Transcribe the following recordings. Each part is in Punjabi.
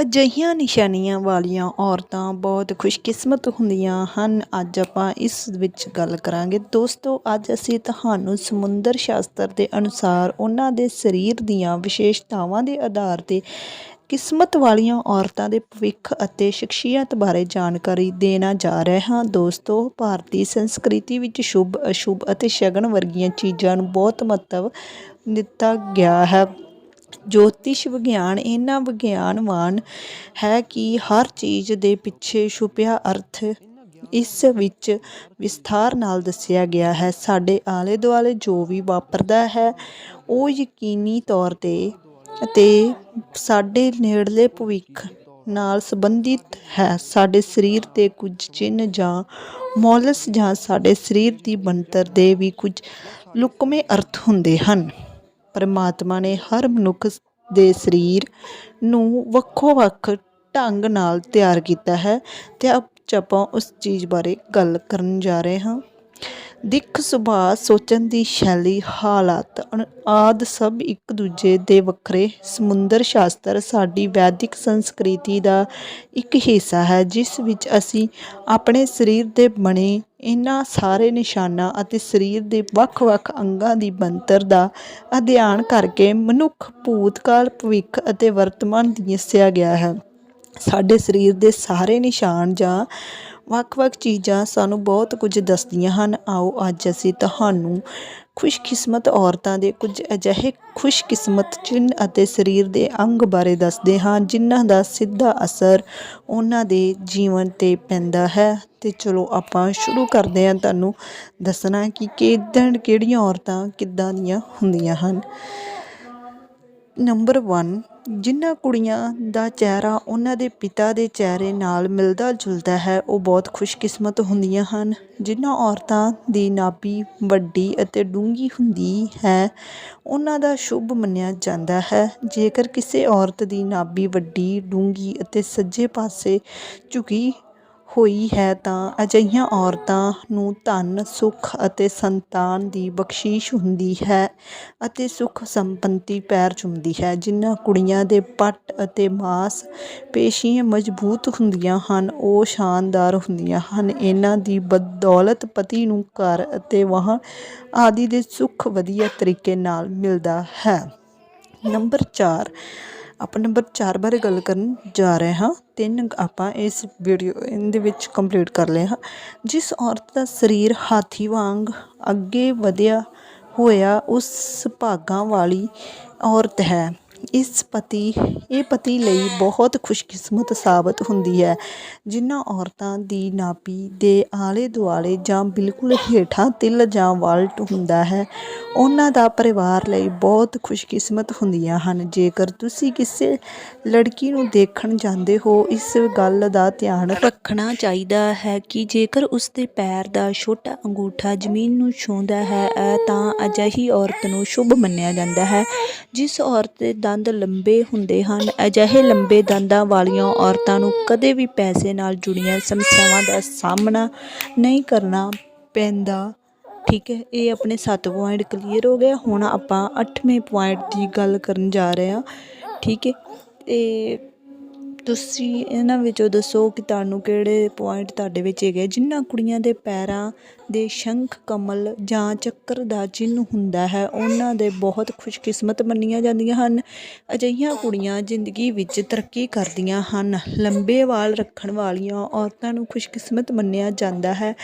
ਅਜਿਹੀਆਂ ਨਿਸ਼ਾਨੀਆਂ ਵਾਲੀਆਂ ਔਰਤਾਂ ਬਹੁਤ ਖੁਸ਼ਕਿਸਮਤ ਹੁੰਦੀਆਂ ਹਨ। ਅੱਜ ਆਪਾਂ ਇਸ ਵਿੱਚ ਗੱਲ ਕਰਾਂਗੇ। ਦੋਸਤੋ, ਅੱਜ ਅਸੀਂ ਤੁਹਾਨੂੰ ਸਮੁੰਦਰ ਸ਼ਾਸਤਰ ਦੇ ਅਨੁਸਾਰ ਉਹਨਾਂ ਦੇ ਸਰੀਰ ਦੀਆਂ ਵਿਸ਼ੇਸ਼ਤਾਵਾਂ ਦੇ ਆਧਾਰ 'ਤੇ ਕਿਸਮਤ ਵਾਲੀਆਂ ਔਰਤਾਂ ਦੇ ਭਵਿੱਖ ਅਤੇ ਸ਼ਖਸੀਅਤ ਬਾਰੇ ਜਾਣਕਾਰੀ ਦੇਣਾ ਜਾ ਰਹੇ ਹਾਂ। ਦੋਸਤੋ, ਭਾਰਤੀ ਸੰਸਕ੍ਰਿਤੀ ਵਿੱਚ ਸ਼ੁਭ, ਅਸ਼ੁਭ ਅਤੇ ਸ਼ਗਨ ਵਰਗੀਆਂ ਚੀਜ਼ਾਂ ਨੂੰ ਬਹੁਤ ਮਹੱਤਵ ਦਿੱਤਾ ਗਿਆ ਹੈ। ਜੋਤਿਸ਼ ਵਿਗਿਆਨ, ਇਹਨਾਂ ਵਿਗਿਆਨਵਾਨ ਹੈ ਕਿ ਹਰ ਚੀਜ਼ ਦੇ ਪਿੱਛੇ ਛੁਪਿਆ ਅਰਥ ਇਸ ਵਿੱਚ ਵਿਸਥਾਰ ਨਾਲ ਦੱਸਿਆ ਗਿਆ ਹੈ। ਸਾਡੇ ਆਲੇ ਦੁਆਲੇ ਜੋ ਵੀ ਵਾਪਰਦਾ ਹੈ, ਉਹ ਯਕੀਨੀ ਤੌਰ 'ਤੇ ਅਤੇ ਸਾਡੇ ਨੇੜਲੇ ਭਵਿੱਖ ਨਾਲ ਸੰਬੰਧਿਤ ਹੈ। ਸਾਡੇ ਸਰੀਰ 'ਤੇ ਕੁਝ ਚਿੰਨ੍ਹ ਜਾਂ ਮੌਲਸ ਜਾਂ ਸਾਡੇ ਸਰੀਰ ਦੀ ਬਣਤਰ ਦੇ ਵੀ ਕੁਝ ਲੁਕਵੇਂ ਅਰਥ ਹੁੰਦੇ ਹਨ। ਪਰਮਾਤਮਾ ਨੇ ਹਰ ਮਨੁੱਖ ਦੇ ਸਰੀਰ ਨੂੰ ਵੱਖੋ ਵੱਖ ਢੰਗ ਨਾਲ ਤਿਆਰ ਕੀਤਾ ਹੈ ਤੇ ਅੱਜ ਆਪਾਂ ਉਸ ਚੀਜ਼ ਬਾਰੇ ਗੱਲ ਕਰਨ ਜਾ ਰਹੇ ਹਾਂ। ਦਿੱਖ, ਸੁਭਾਅ, ਸੋਚਣ ਦੀ ਸ਼ੈਲੀ, ਹਾਲਾਤ, ਅਣ- ਆਦਿ ਸਭ ਇੱਕ ਦੂਜੇ ਦੇ ਵੱਖਰੇ ਸਮੁੰਦਰ ਸ਼ਾਸਤਰ ਸਾਡੀ ਵੈਦਿਕ ਸੰਸਕ੍ਰਿਤੀ ਦਾ ਇੱਕ ਹਿੱਸਾ ਹੈ, ਜਿਸ ਵਿੱਚ ਅਸੀਂ ਆਪਣੇ ਸਰੀਰ ਦੇ ਬਣੇ ਇਹਨਾਂ ਸਾਰੇ ਨਿਸ਼ਾਨਾਂ ਅਤੇ ਸਰੀਰ ਦੇ ਵੱਖ-ਵੱਖ ਅੰਗਾਂ ਦੀ ਬਣਤਰ ਦਾ ਅਧਿਐਨ ਕਰਕੇ ਮਨੁੱਖ ਭੂਤਕਾਲ, ਭਵਿੱਖ ਅਤੇ ਵਰਤਮਾਨ ਦੱਸਿਆ ਗਿਆ ਹੈ। ਸਾਡੇ ਸਰੀਰ ਦੇ ਸਾਰੇ ਨਿਸ਼ਾਨ ਜਾਂ ਵੱਖ-ਵੱਖ ਚੀਜ਼ਾਂ ਸਾਨੂੰ ਬਹੁਤ ਕੁਝ ਦੱਸਦੀਆਂ ਹਨ। ਆਓ ਅੱਜ ਅਸੀਂ ਤੁਹਾਨੂੰ ਖੁਸ਼ਕਿਸਮਤ ਔਰਤਾਂ ਦੇ ਕੁਝ ਅਜਿਹੇ ਖੁਸ਼ਕਿਸਮਤ ਚਿੰਨ੍ਹ ਅਤੇ ਸਰੀਰ ਦੇ ਅੰਗ ਬਾਰੇ ਦੱਸਦੇ ਹਾਂ, ਜਿਨ੍ਹਾਂ ਦਾ ਸਿੱਧਾ ਅਸਰ ਉਹਨਾਂ ਦੇ ਜੀਵਨ 'ਤੇ ਪੈਂਦਾ ਹੈ। ਤੇ ਚਲੋ ਆਪਾਂ ਸ਼ੁਰੂ ਕਰਦੇ ਹਾਂ। ਤੁਹਾਨੂੰ ਦੱਸਣਾ ਕਿ ਕਿੱਦਾਂ ਕਿਹੜੀਆਂ ਔਰਤਾਂ ਕਿੱਦਾਂ ਦੀਆਂ ਹੁੰਦੀਆਂ ਹਨ। ਨੰਬਰ 1 ਜਿਨ੍ਹਾਂ ਕੁੜੀਆਂ ਦਾ ਚਿਹਰਾ ਉਹਨਾਂ ਦੇ ਪਿਤਾ ਦੇ ਚਿਹਰੇ ਨਾਲ ਮਿਲਦਾ ਜੁਲਦਾ ਹੈ, ਉਹ ਬਹੁਤ ਖੁਸ਼ਕਿਸਮਤ ਹੁੰਦੀਆਂ ਹਨ। ਜਿਨ੍ਹਾਂ ਔਰਤਾਂ ਦੀ ਨਾਭੀ ਵੱਡੀ ਅਤੇ ਡੂੰਘੀ ਹੁੰਦੀ ਹੈ, ਉਹਨਾਂ ਦਾ ਸ਼ੁਭ ਮੰਨਿਆ ਜਾਂਦਾ ਹੈ। ਜੇਕਰ ਕਿਸੇ ਔਰਤ ਦੀ ਨਾਭੀ ਵੱਡੀ, ਡੂੰਘੀ ਅਤੇ ਸੱਜੇ ਪਾਸੇ ਝੁਕੀ ਹੋਈ ਹੈ ਤਾਂ ਅਜਿਹੀਆਂ ਔਰਤਾਂ ਨੂੰ ਧਨ, ਸੁੱਖ ਅਤੇ ਸੰਤਾਨ ਦੀ ਬਖਸ਼ੀਸ਼ ਹੁੰਦੀ ਹੈ ਅਤੇ ਸੁੱਖ ਸੰਪੰਤੀ ਪੈਰ ਚੁੰਮਦੀ ਹੈ। ਜਿਨ੍ਹਾਂ ਕੁੜੀਆਂ ਦੇ ਪੱਟ ਅਤੇ ਮਾਸ ਪੇਸ਼ੀਆਂ ਮਜ਼ਬੂਤ ਹੁੰਦੀਆਂ ਹਨ, ਉਹ ਸ਼ਾਨਦਾਰ ਹੁੰਦੀਆਂ ਹਨ। ਇਹਨਾਂ ਦੀ ਬਦੌਲਤ ਪਤੀ ਨੂੰ ਘਰ ਅਤੇ ਵਾਹਨ ਆਦਿ ਦੇ ਸੁੱਖ ਵਧੀਆ ਤਰੀਕੇ ਨਾਲ ਮਿਲਦਾ ਹੈ। ਨੰਬਰ 4 ਆਪਾਂ ਨੰਬਰ 4 ਬਾਰੇ ਗੱਲ ਕਰਨ ਜਾ ਰਹੇ ਹਾਂ। ਤਿੰਨ ਆਪਾਂ ਇਸ ਵੀਡੀਓ ਇਹਦੇ ਵਿੱਚ ਕੰਪਲੀਟ ਕਰ ਲਏ ਹਾਂ। ਜਿਸ ਔਰਤ ਦਾ ਸਰੀਰ ਹਾਥੀ ਵਾਂਗ ਅੱਗੇ ਵਧਿਆ ਹੋਇਆ, ਉਸ ਭਾਗਾਂ ਵਾਲੀ ਔਰਤ ਹੈ। ਇਸ ਪਤੀ, ਇਹ ਪਤੀ ਲਈ ਬਹੁਤ ਖੁਸ਼ਕਿਸਮਤ ਸਾਬਤ ਹੁੰਦੀ ਹੈ। ਜਿਨ੍ਹਾਂ ਔਰਤਾਂ ਦੀ ਨਾਭੀ ਦੇ ਆਲੇ ਦੁਆਲੇ ਜਾਂ ਬਿਲਕੁਲ ਹੇਠਾਂ ਤਿਲ ਜਾਂ ਵਾਲਟ ਹੁੰਦਾ ਹੈ, ਉਹਨਾਂ ਦਾ ਪਰਿਵਾਰ ਲਈ ਬਹੁਤ ਖੁਸ਼ਕਿਸਮਤ ਹੁੰਦੀਆਂ ਹਨ। ਜੇਕਰ ਤੁਸੀਂ ਕਿਸੇ ਲੜਕੀ ਨੂੰ ਦੇਖਣ ਜਾਂਦੇ ਹੋ, ਇਸ ਗੱਲ ਦਾ ਧਿਆਨ ਰੱਖਣਾ ਚਾਹੀਦਾ ਹੈ ਕਿ ਜੇਕਰ ਉਸ ਦੇ ਪੈਰ ਦਾ ਛੋਟਾ ਅੰਗੂਠਾ ਜ਼ਮੀਨ ਨੂੰ ਛੂੰਹਦਾ ਹੈ, ਤਾਂ ਅਜਿਹੀ ਔਰਤ ਨੂੰ ਸ਼ੁਭ ਮੰਨਿਆ ਜਾਂਦਾ ਹੈ, ਜਿਸ ਔਰਤ ਦਾ ਦੰਦ ਲੰਬੇ ਹੁੰਦੇ ਹਨ। ਅਜਿਹੇ ਲੰਬੇ ਦੰਦਾਂ ਵਾਲੀਆਂ ਔਰਤਾਂ ਨੂੰ ਕਦੇ ਵੀ ਪੈਸੇ ਨਾਲ ਜੁੜੀਆਂ ਸਮੱਸਿਆਵਾਂ ਦਾ ਸਾਹਮਣਾ ਨਹੀਂ ਕਰਨਾ ਪੈਂਦਾ। ਠੀਕ ਹੈ, ਇਹ ਆਪਣੇ 7 ਪੁਆਇੰਟ ਕਲੀਅਰ ਹੋ ਗਏ ਹੁਣ ਆਪਾਂ 8ਵੇਂ ਪੁਆਇੰਟ ਦੀ ਗੱਲ ਕਰਨ ਜਾ ਰਹੇ ਹਾਂ। ਠੀਕ ਹੈ ਤੇ ਤੁਸੀਂ ਇਹਨਾਂ ਵਿੱਚੋਂ ਦੱਸੋ ਕਿ ਤੁਹਾਨੂੰ ਕਿਹੜੇ ਪੁਆਇੰਟ ਤੁਹਾਡੇ ਵਿੱਚ ਹੈਗੇ? ਜਿਨ੍ਹਾਂ ਕੁੜੀਆਂ ਦੇ ਪੈਰਾਂ ਦੇ ਸ਼ੰਖ ਕਮਲ ਜਾਂ ਚੱਕਰ ਦਾ ਚਿੰਨ੍ਹ ਹੁੰਦਾ ਹੈ, ਉਹਨਾਂ ਦੇ ਬਹੁਤ ਖੁਸ਼ਕਿਸਮਤ ਮੰਨੀਆਂ ਜਾਂਦੀਆਂ ਹਨ। ਅਜਿਹੀਆਂ ਕੁੜੀਆਂ ਜ਼ਿੰਦਗੀ ਵਿੱਚ ਤਰੱਕੀ ਕਰਦੀਆਂ ਹਨ। ਲੰਬੇ ਵਾਲ ਰੱਖਣ ਵਾਲੀਆਂ ਔਰਤਾਂ ਨੂੰ ਖੁਸ਼ਕਿਸਮਤ ਮੰਨਿਆ ਜਾਂਦਾ ਹੈ।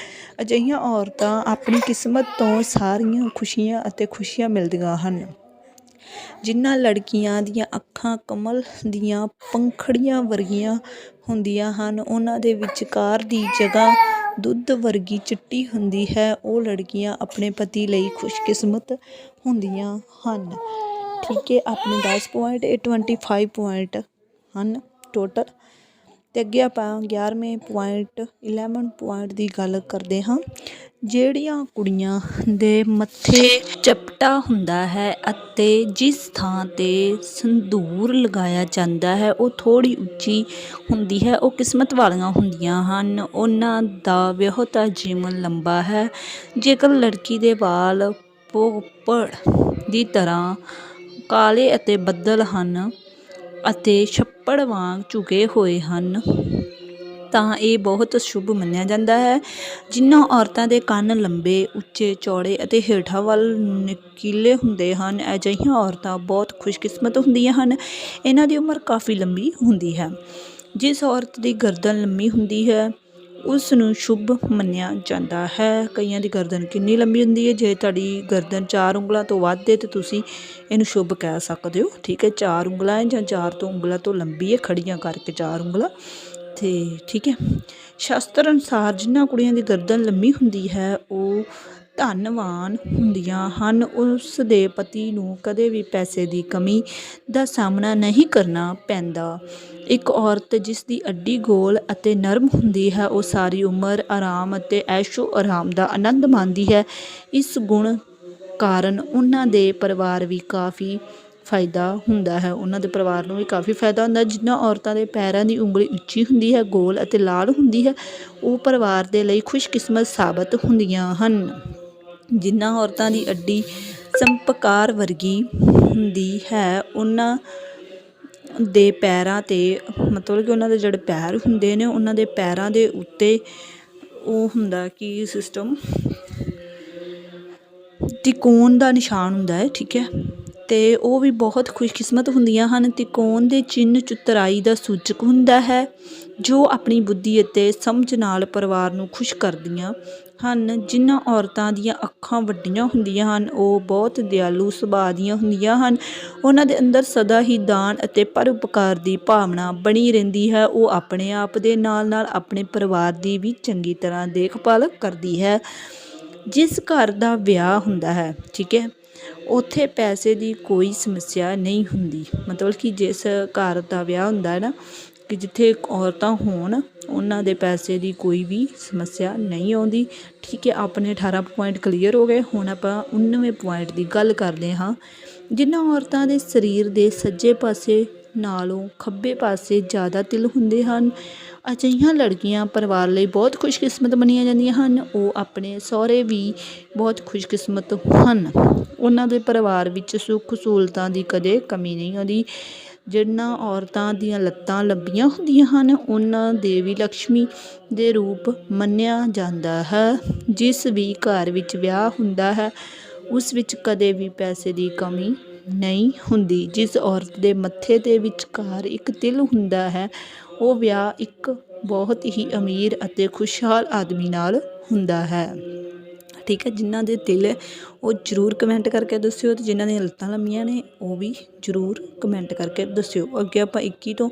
ਅਜਿਹੀਆਂ ਔਰਤਾਂ ਆਪਣੀ ਕਿਸਮਤ ਤੋਂ ਸਾਰੀਆਂ ਖੁਸ਼ੀਆਂ ਅਤੇ ਖੁਸ਼ੀਆਂ ਮਿਲਦੀਆਂ ਹਨ। ਜਿਨ੍ਹਾਂ ਲੜਕੀਆਂ ਦੀਆਂ ਅੱਖਾਂ ਕਮਲ ਦੀਆਂ ਪੰਖੜੀਆਂ ਵਰਗੀਆਂ ਹੁੰਦੀਆਂ ਹਨ, ਉਹਨਾਂ ਦੇ ਵਿਚਕਾਰ ਦੀ ਜਗ੍ਹਾ ਦੁੱਧ ਵਰਗੀ ਚਿੱਟੀ ਹੁੰਦੀ ਹੈ। ਉਹ ਲੜਕੀਆਂ ਆਪਣੇ ਪਤੀ ਲਈ ਖੁਸ਼ਕਿਸਮਤ ਹੁੰਦੀਆਂ ਹਨ। ਠੀਕ ਹੈ, ਆਪਣੇ ਦਸ ਪੁਆਇੰਟ ਇਹ 25 ਪੁਆਇੰਟ ਹਨ ਟੋਟਲ ਅਤੇ ਅੱਗੇ ਆਪਾਂ 11ਵੇਂ ਪੁਆਇੰਟ 11 ਪੁਆਇੰਟ ਦੀ ਗੱਲ ਕਰਦੇ ਹਾਂ। ਜਿਹੜੀਆਂ ਕੁੜੀਆਂ ਦੇ ਮੱਥੇ ਚਪਟਾ ਹੁੰਦਾ ਹੈ ਅਤੇ ਜਿਸ ਥਾਂ ਤੇ ਸੰਧੂਰ ਲਗਾਇਆ ਜਾਂਦਾ ਹੈ, ਉਹ ਥੋੜੀ ਉੱਚੀ ਹੁੰਦੀ ਹੈ, ਉਹ ਕਿਸਮਤ ਵਾਲੀਆਂ ਹੁੰਦੀਆਂ ਹਨ। ਉਹਨਾਂ ਦਾ ਵਿਆਹਤਾ ਜੀਵਨ ਲੰਬਾ ਹੈ। ਜੇਕਰ ਲੜਕੀ ਦੇ ਵਾਲ ਪੋਪੜ ਦੀ ਤਰ੍ਹਾਂ ਕਾਲੇ ਅਤੇ ਬੱਦਲ ਹਨ ਅਤੇ ਛੱਪੜ ਵਾਂਗ ਝੁਕੇ ਹੋਏ ਹਨ। ਤਾਂ ਇਹ ਬਹੁਤ ਸ਼ੁਭ ਮੰਨਿਆ ਜਾਂਦਾ ਹੈ। ਜਿਨ੍ਹਾਂ ਔਰਤਾਂ ਦੇ ਕੰਨ ਲੰਬੇ, ਉੱਚੇ ਚੌੜੇ ਅਤੇ ਹੇਠਾਂ ਵੱਲ ਨਕੀਲੇ ਹੁੰਦੇ ਹਨ, ਅਜਿਹੀਆਂ ਔਰਤਾਂ ਬਹੁਤ ਖੁਸ਼ਕਿਸਮਤ ਹੁੰਦੀਆਂ ਹਨ। ਇਹਨਾਂ ਦੀ ਉਮਰ ਕਾਫੀ ਲੰਬੀ ਹੁੰਦੀ ਹੈ। ਜਿਸ ਔਰਤ ਦੀ ਗਰਦਨ ਲੰਮੀ ਹੁੰਦੀ ਹੈ ਉਸ ਨੂੰ ਸ਼ੁਭ ਮੰਨਿਆ ਜਾਂਦਾ ਹੈ। ਕਈਆਂ ਦੀ ਗਰਦਨ ਕਿੰਨੀ ਲੰਬੀ ਹੁੰਦੀ ਹੈ? ਜੇ ਤੁਹਾਡੀ ਗਰਦਨ ਚਾਰ ਉਂਗਲਾਂ ਤੋਂ ਵੱਧ ਹੈ, ਤੇ ਤੁਸੀਂ ਇਹਨੂੰ ਸ਼ੁਭ ਕਹਿ ਸਕਦੇ ਹੋ। ਠੀਕ ਹੈ, ਚਾਰ ਉਂਗਲਾਂ ਹੈ ਜਾਂ ਚਾਰ ਤੋਂ ਉਂਗਲਾਂ ਤੋਂ ਲੰਬੀ ਹੈ? ਖੜੀਆਂ ਕਰਕੇ ਚਾਰ ਉਂਗਲਾਂ। ਤੇ ਠੀਕ ਹੈ, ਸ਼ਾਸਤਰ ਅਨੁਸਾਰ ਜਿਨ੍ਹਾਂ ਕੁੜੀਆਂ ਦੀ ਗਰਦਨ ਲੰਮੀ ਹੁੰਦੀ ਹੈ, ਉਹ ਧਨਵਾਨ ਹੁੰਦੀਆਂ ਹਨ। ਉਸ ਦੇ ਪਤੀ ਨੂੰ ਕਦੇ ਵੀ ਪੈਸੇ ਦੀ ਕਮੀ ਦਾ ਸਾਹਮਣਾ ਨਹੀਂ ਕਰਨਾ ਪੈਂਦਾ। ਇੱਕ ਔਰਤ ਜਿਸ ਦੀ ਅੱਡੀ ਗੋਲ ਅਤੇ ਨਰਮ ਹੁੰਦੀ ਹੈ, ਉਹ ਸਾਰੀ ਉਮਰ ਆਰਾਮ ਅਤੇ ਐਸ਼ੋ ਆਰਾਮ ਦਾ ਆਨੰਦ ਮਾਣਦੀ ਹੈ। ਇਸ ਗੁਣ ਕਾਰਨ ਉਹਨਾਂ ਦੇ ਪਰਿਵਾਰ ਵੀ ਕਾਫੀ ਫਾਇਦਾ ਹੁੰਦਾ ਹੈ। ਉਹਨਾਂ ਦੇ ਪਰਿਵਾਰ ਨੂੰ ਵੀ ਕਾਫੀ ਫਾਇਦਾ ਹੁੰਦਾ। ਜਿਨ੍ਹਾਂ ਔਰਤਾਂ ਦੇ ਪੈਰਾਂ ਦੀ ਉਂਗਲੀ ਉੱਚੀ ਹੁੰਦੀ ਹੈ, ਗੋਲ ਅਤੇ ਲਾਲ ਹੁੰਦੀ ਹੈ, ਉਹ ਪਰਿਵਾਰ ਦੇ ਲਈ ਖੁਸ਼ਕਿਸਮਤ ਸਾਬਤ ਹੁੰਦੀਆਂ ਹਨ। ਜਿਨ੍ਹਾਂ ਔਰਤਾਂ ਦੀ ਅੱਡੀ ਸੰਪਕਾਰ ਵਰਗੀ ਹੁੰਦੀ ਹੈ, ਉਹਨਾਂ ਦੇ ਪੈਰਾਂ 'ਤੇ ਮਤਲਬ ਕਿ ਉਹਨਾਂ ਦੇ ਜਿਹੜੇ ਪੈਰ ਹੁੰਦੇ ਨੇ, ਉਹਨਾਂ ਦੇ ਪੈਰਾਂ ਦੇ ਉੱਤੇ ਉਹ ਹੁੰਦਾ ਕਿ ਸਿਸਟਮ ਤਿਕੋਣ ਦਾ ਨਿਸ਼ਾਨ ਹੁੰਦਾ ਹੈ, ਠੀਕ ਹੈ। ਤੇ ਉਹ ਵੀ ਬਹੁਤ ਖੁਸ਼ਕਿਸਮਤ ਹੁੰਦੀਆਂ ਹਨ। ਤਿਕੋਣ ਦੇ ਚਿੰਨ੍ਹ ਚੁਤਰਾਈ ਦਾ ਸੂਚਕ ਹੁੰਦਾ ਹੈ, ਜੋ ਆਪਣੀ ਬੁੱਧੀ ਅਤੇ ਸਮਝ ਨਾਲ ਪਰਿਵਾਰ ਨੂੰ ਖੁਸ਼ ਕਰਦੀਆਂ ਹਨ। ਜਿਨ੍ਹਾਂ ਔਰਤਾਂ ਦੀਆਂ ਅੱਖਾਂ ਵੱਡੀਆਂ ਹੁੰਦੀਆਂ ਹਨ, ਉਹ ਬਹੁਤ ਦਿਆਲੂ ਸੁਭਾਅ ਦੀਆਂ ਹੁੰਦੀਆਂ ਹਨ। ਉਹਨਾਂ ਦੇ ਅੰਦਰ ਸਦਾ ਹੀ ਦਾਨ ਅਤੇ ਪਰਉਪਕਾਰ ਦੀ ਭਾਵਨਾ ਬਣੀ ਰਹਿੰਦੀ ਹੈ। ਉਹ ਆਪਣੇ ਆਪ ਦੇ ਨਾਲ ਨਾਲ ਆਪਣੇ ਪਰਿਵਾਰ ਦੀ ਵੀ ਚੰਗੀ ਤਰ੍ਹਾਂ ਦੇਖਭਾਲ ਕਰਦੀ ਹੈ। ਜਿਸ ਘਰ ਦਾ ਵਿਆਹ ਹੁੰਦਾ ਹੈ, ਠੀਕ ਹੈ, ਉੱਥੇ ਪੈਸੇ ਦੀ ਕੋਈ ਸਮੱਸਿਆ ਨਹੀਂ ਹੁੰਦੀ। ਮਤਲਬ ਕਿ ਜਿਸ ਘਰ ਦਾ ਵਿਆਹ ਹੁੰਦਾ ਹੈ ਨਾ ਕਿ ਜਿੱਥੇ ਔਰਤਾਂ ਹੋਣ, ਉਹਨਾਂ ਦੇ ਪੈਸੇ ਦੀ ਕੋਈ ਵੀ ਸਮੱਸਿਆ ਨਹੀਂ ਆਉਂਦੀ। ਠੀਕ ਹੈ, ਆਪਣੇ 18 ਪੁਆਇੰਟ ਕਲੀਅਰ ਹੋ ਗਏ। ਹੁਣ ਆਪਾਂ 19ਵੇਂ ਪੁਆਇੰਟ ਦੀ ਗੱਲ ਕਰਦੇ ਹਾਂ। ਜਿਨ੍ਹਾਂ ਔਰਤਾਂ ਦੇ ਸਰੀਰ ਦੇ ਸੱਜੇ ਪਾਸੇ ਨਾਲੋਂ ਖੱਬੇ ਪਾਸੇ ਜ਼ਿਆਦਾ ਤਿਲ ਹੁੰਦੇ ਹਨ, ਅਜਿਹੀਆਂ ਲੜਕੀਆਂ ਪਰਿਵਾਰ ਲਈ ਬਹੁਤ ਖੁਸ਼ਕਿਸਮਤ ਮੰਨੀਆਂ ਜਾਂਦੀਆਂ ਹਨ। ਉਹ ਆਪਣੇ ਸਹੁਰੇ ਵੀ ਬਹੁਤ ਖੁਸ਼ਕਿਸਮਤ ਹਨ। ਉਹਨਾਂ ਦੇ ਪਰਿਵਾਰ ਵਿੱਚ ਸੁੱਖ ਸਹੂਲਤਾਂ ਦੀ ਕਦੇ ਕਮੀ ਨਹੀਂ ਆਉਂਦੀ। ਜਿਨ੍ਹਾਂ ਔਰਤਾਂ ਦੀਆਂ ਲੱਤਾਂ ਲੰਬੀਆਂ ਹੁੰਦੀਆਂ ਹਨ, ਉਹਨਾਂ ਦੇਵੀ ਲక్ష్ਮੀ ਦੇ ਰੂਪ ਮੰਨਿਆ ਜਾਂਦਾ ਹੈ। ਜਿਸ ਵੀ ਘਰ ਵਿੱਚ ਵਿਆਹ ਹੁੰਦਾ ਹੈ, ਉਸ ਵਿੱਚ ਕਦੇ ਵੀ ਪੈਸੇ ਦੀ ਕਮੀ ਨਹੀਂ ਹੁੰਦੀ। ਜਿਸ ਔਰਤ ਦੇ ਮੱਥੇ ਦੇ ਵਿਚਕਾਰ ਇੱਕ ਤਿਲ ਹੁੰਦਾ ਹੈ, ਉਹ ਵਿਆਹ ਇੱਕ ਬਹੁਤ ਹੀ ਅਮੀਰ ਅਤੇ ਖੁਸ਼ਹਾਲ ਆਦਮੀ ਨਾਲ ਹੁੰਦਾ ਹੈ। ਠੀਕ ਹੈ, ਜਿਨ੍ਹਾਂ ਦੇ ਦਿਲ ਹੈ ਉਹ ਜ਼ਰੂਰ ਕਮੈਂਟ ਕਰਕੇ ਦੱਸਿਓ ਤੇ ਜਿਨ੍ਹਾਂ ਦੀਆਂ ਲੱਤਾਂ ਲੰਮੀਆਂ ਨੇ ਉਹ ਵੀ ਜ਼ਰੂਰ ਕਮੈਂਟ ਕਰਕੇ ਦੱਸਿਓ। ਅੱਗੇ ਆਪਾਂ 21 ਤੋਂ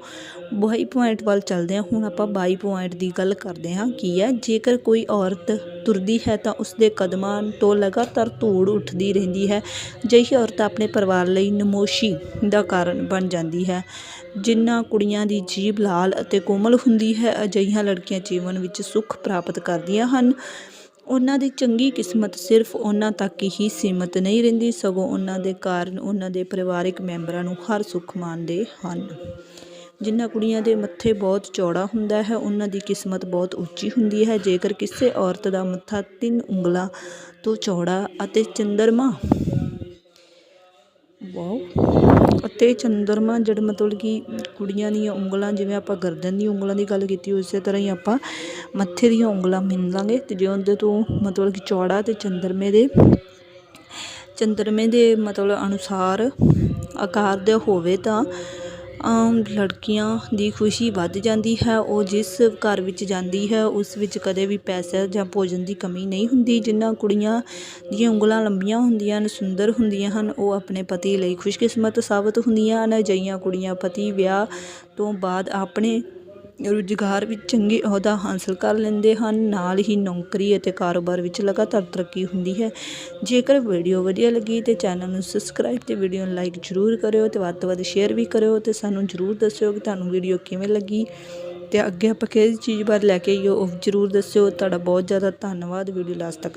22 ਪੁਆਇੰਟ ਵੱਲ ਚੱਲਦੇ ਹਾਂ। ਹੁਣ ਆਪਾਂ 22 ਪੁਆਇੰਟ ਦੀ ਗੱਲ ਕਰਦੇ ਹਾਂ, ਕੀ ਹੈ? ਜੇਕਰ ਕੋਈ ਔਰਤ ਤੁਰਦੀ ਹੈ ਤਾਂ ਉਸ ਦੇ ਕਦਮਾਂ ਤੋਂ ਲਗਾਤਾਰ ਧੂੜ ਉੱਠਦੀ ਰਹਿੰਦੀ ਹੈ। ਅਜਿਹੀ ਔਰਤ ਆਪਣੇ ਪਰਿਵਾਰ ਲਈ ਨਮੋਸ਼ੀ ਦਾ ਕਾਰਨ ਬਣ ਜਾਂਦੀ ਹੈ। ਜਿਨ੍ਹਾਂ ਕੁੜੀਆਂ ਦੀ ਜੀਭ ਲਾਲ ਅਤੇ ਕੋਮਲ ਹੁੰਦੀ ਹੈ, ਅਜਿਹੀਆਂ ਲੜਕੀਆਂ ਜੀਵਨ ਵਿੱਚ ਸੁੱਖ ਪ੍ਰਾਪਤ ਕਰਦੀਆਂ ਹਨ। ਉਹਨਾਂ ਦੀ ਚੰਗੀ ਕਿਸਮਤ ਸਿਰਫ ਉਹਨਾਂ ਤੱਕ ਹੀ ਸੀਮਤ ਨਹੀਂ ਰਹਿੰਦੀ, ਸਗੋਂ ਉਹਨਾਂ ਦੇ ਕਾਰਨ ਉਹਨਾਂ ਦੇ ਪਰਿਵਾਰਿਕ ਮੈਂਬਰਾਂ ਨੂੰ ਹਰ ਸੁੱਖ ਮਾਣਦੇ ਹਨ। ਜਿਨ੍ਹਾਂ ਕੁੜੀਆਂ ਦੇ ਮੱਥੇ ਬਹੁਤ ਚੌੜਾ ਹੁੰਦਾ ਹੈ, ਉਹਨਾਂ ਦੀ ਕਿਸਮਤ ਬਹੁਤ ਉੱਚੀ ਹੁੰਦੀ ਹੈ। ਜੇਕਰ ਕਿਸੇ ਔਰਤ ਦਾ ਮੱਥਾ ਤਿੰਨ ਉਂਗਲਾਂ ਤੋਂ ਚੌੜਾ ਅਤੇ ਚੰਦਰਮਾ ਵਾਓ ਅਤੇ ਚੰਦਰਮਾ ਜਿਹੜਾ ਮਤਲਬ ਕਿ ਕੁੜੀਆਂ ਦੀਆਂ ਉਂਗਲਾਂ, ਜਿਵੇਂ ਆਪਾਂ ਗਰਦਨ ਦੀ ਉਂਗਲਾਂ ਦੀ ਗੱਲ ਕੀਤੀ, ਉਸੇ ਤਰ੍ਹਾਂ ਹੀ ਆਪਾਂ ਮੱਥੇ ਦੀਆਂ ਉਂਗਲਾਂ ਮਿਣ ਲਾਂਗੇ ਤੇ ਜੇ ਉਹਦੇ ਤੋਂ ਮਤਲਬ ਕਿ ਚੌੜਾ ਤੇ ਚੰਦਰਮੇ ਦੇ ਚੰਦਰਮੇ ਦੇ ਮਤਲਬ ਅਨੁਸਾਰ ਆਕਾਰ ਦੇ ਹੋਵੇ ਤਾਂ ਆਮ ਲੜਕੀਆਂ ਦੀ ਖੁਸ਼ੀ ਵੱਧ ਜਾਂਦੀ ਹੈ, ਉਹ ਜਿਸ ਘਰ ਵਿੱਚ ਜਾਂਦੀ ਹੈ, ਉਸ ਵਿੱਚ ਕਦੇ ਵੀ ਪੈਸਾ ਜਾਂ ਭੋਜਨ ਦੀ ਕਮੀ ਨਹੀਂ ਹੁੰਦੀ। ਜਿਨ੍ਹਾਂ ਕੁੜੀਆਂ ਦੀਆਂ ਉਂਗਲਾਂ ਲੰਬੀਆਂ ਹੁੰਦੀਆਂ ਹਨ, ਸੁੰਦਰ ਹੁੰਦੀਆਂ ਹਨ, ਉਹ ਆਪਣੇ ਪਤੀ ਲਈ ਖੁਸ਼ਕਿਸਮਤ ਸਾਬਤ ਹੁੰਦੀਆਂ ਹਨ। ਅਜਿਹੀਆਂ ਕੁੜੀਆਂ ਪਤੀ ਵਿਆਹ ਤੋਂ ਬਾਅਦ ਆਪਣੇ ਰੁਜ਼ਗਾਰ ਵਿੱਚ ਚੰਗੀ ਅਹੁਦਾ ਹਾਸਲ ਕਰ ਲੈਂਦੇ ਹਨ। ਨਾਲ ਹੀ ਨੌਕਰੀ ਅਤੇ ਕਾਰੋਬਾਰ ਵਿੱਚ ਲਗਾਤਾਰ ਤਰੱਕੀ ਹੁੰਦੀ ਹੈ। ਜੇਕਰ ਵੀਡੀਓ ਵਧੀਆ ਲੱਗੀ ਤੇ ਚੈਨਲ ਨੂੰ ਸਬਸਕ੍ਰਾਈਬ ਤੇ ਵੀਡੀਓ ਨੂੰ ਲਾਈਕ ਜ਼ਰੂਰ ਕਰਿਓ ਤੇ ਵੱਧ ਤੋਂ ਵੱਧ ਸ਼ੇਅਰ ਵੀ ਕਰਿਓ ਤੇ ਸਾਨੂੰ ਜ਼ਰੂਰ ਦੱਸਿਓ ਕਿ ਤੁਹਾਨੂੰ ਵੀਡੀਓ ਕਿਵੇਂ ਲੱਗੀ। ਤੇ ਅੱਗੇ ਆਪਾਂ ਕਿਹੜੀ ਚੀਜ਼ ਬਾਰੇ ਲੈ ਕੇ ਆਈਓ ਉਹ ਜ਼ਰੂਰ ਦੱਸਿਓ। ਤੁਹਾਡਾ ਬਹੁਤ ਜ਼ਿਆਦਾ ਧੰਨਵਾਦ। ਵੀਡੀਓ ਲਾਸਟ ਤੱਕ